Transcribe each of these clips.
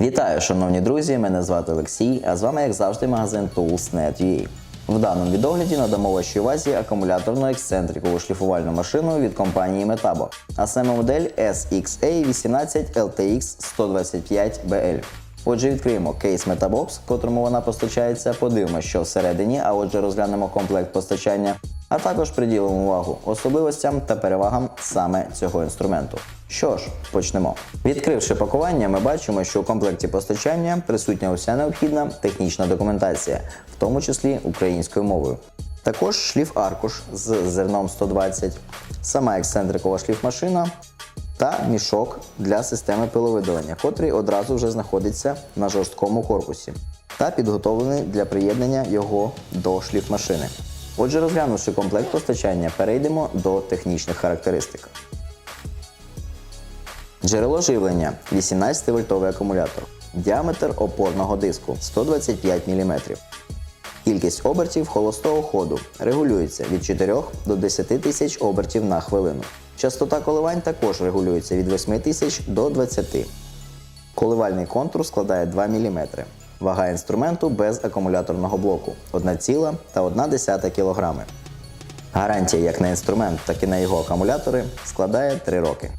Вітаю, шановні друзі! Мене звати Олексій, а з вами, як завжди, магазин Tools.net.ua. В даному відогляді надамо вашій увазі акумуляторну ексцентрикову шліфувальну машину від компанії Metabo, а саме модель SXA 18 LTX 125BL. Отже, відкриємо кейс Metabox, котрому вона постачається, подивимося, що всередині, а отже розглянемо комплект постачання, а також приділимо увагу особливостям та перевагам саме цього інструменту. Що ж, почнемо. Відкривши пакування, ми бачимо, що у комплекті постачання присутня уся необхідна технічна документація, в тому числі українською мовою. Також шліф-аркуш з зерном 120, сама ексцентрикова шліфмашина та мішок для системи пиловидалення, котрий одразу вже знаходиться на жорсткому корпусі та підготовлений для приєднання його до шліфмашини. Отже, розглянувши комплект постачання, перейдемо до технічних характеристик. Джерело живлення 18 вольтовий акумулятор. Діаметр опорного диску 125 мм. Кількість обертів холостого ходу регулюється від 4 до 10 тисяч обертів на хвилину. Частота коливань також регулюється від 8 тисяч до 20. Коливальний контур складає 2 мм. Вага інструменту без акумуляторного блоку 1,1 кг. Гарантія як на інструмент, так і на його акумулятори складає 3 роки.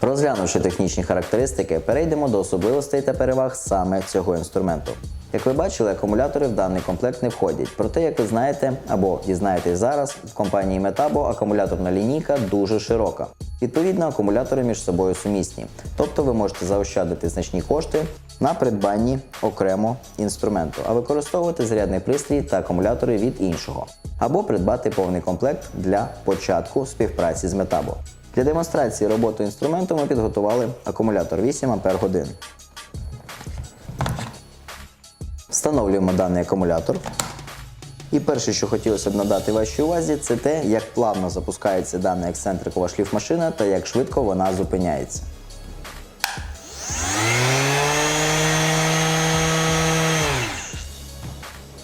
Розглянувши технічні характеристики, перейдемо до особливостей та переваг саме цього інструменту. Як ви бачили, акумулятори в даний комплект не входять. Проте, як ви знаєте або дізнаєтесь зараз, в компанії Metabo акумуляторна лінійка дуже широка. Відповідно, акумулятори між собою сумісні. Тобто ви можете заощадити значні кошти на придбанні окремо інструменту, а використовувати зарядний пристрій та акумулятори від іншого, або придбати повний комплект для початку співпраці з Metabo. Для демонстрації роботи інструменту ми підготували акумулятор 8 Ах. Встановлюємо даний акумулятор. І перше, що хотілося б надати вашій увазі, це те, як плавно запускається дана ексцентрикова шліфмашина та як швидко вона зупиняється.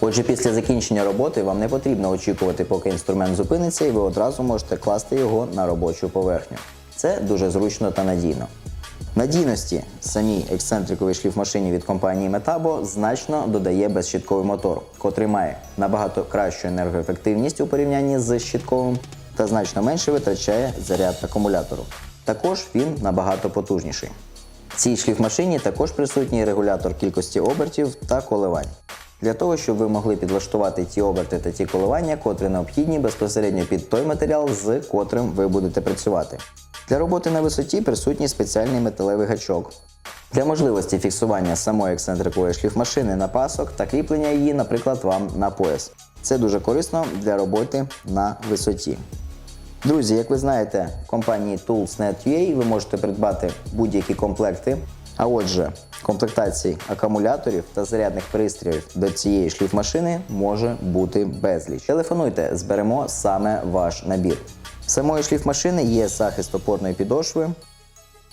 Отже, після закінчення роботи вам не потрібно очікувати, поки інструмент зупиниться, і ви одразу можете класти його на робочу поверхню. Це дуже зручно та надійно. Надійності самій ексцентриковій шліфмашині від компанії Metabo значно додає безщітковий мотор, котрий має набагато кращу енергоефективність у порівнянні з щітковим та значно менше витрачає заряд акумулятору. Також він набагато потужніший. В цій шліфмашині також присутній регулятор кількості обертів та коливань. Для того, щоб ви могли підлаштувати ті оберти та ті коливання, котрі необхідні безпосередньо під той матеріал, з котрим ви будете працювати. Для роботи на висоті присутній спеціальний металевий гачок. Для можливості фіксування самої ексцентрикової шліфмашини на пасок та кріплення її, наприклад, вам на пояс. Це дуже корисно для роботи на висоті. Друзі, як ви знаєте, в компанії Tools.net.ua ви можете придбати будь-які комплекти. А отже, комплектацій акумуляторів та зарядних пристроїв до цієї шліфмашини може бути безліч. Телефонуйте, зберемо саме ваш набір. В самої шліфмашини є захист опорної підошви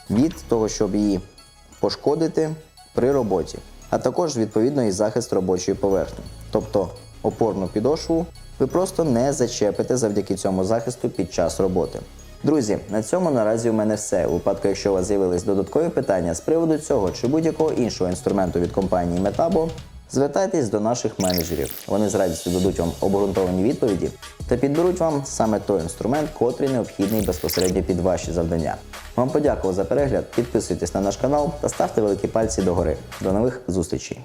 від того, щоб її пошкодити при роботі, а також відповідно і захист робочої поверхні. Тобто опорну підошву ви просто не зачепите завдяки цьому захисту під час роботи. Друзі, на цьому наразі у мене все. У випадку, якщо у вас з'явились додаткові питання з приводу цього чи будь-якого іншого інструменту від компанії Metabo, звертайтесь до наших менеджерів. Вони з радістю дадуть вам обґрунтовані відповіді та підберуть вам саме той інструмент, котрий необхідний безпосередньо під ваші завдання. Вам подякував за перегляд, підписуйтесь на наш канал та ставте великі пальці догори. До нових зустрічей!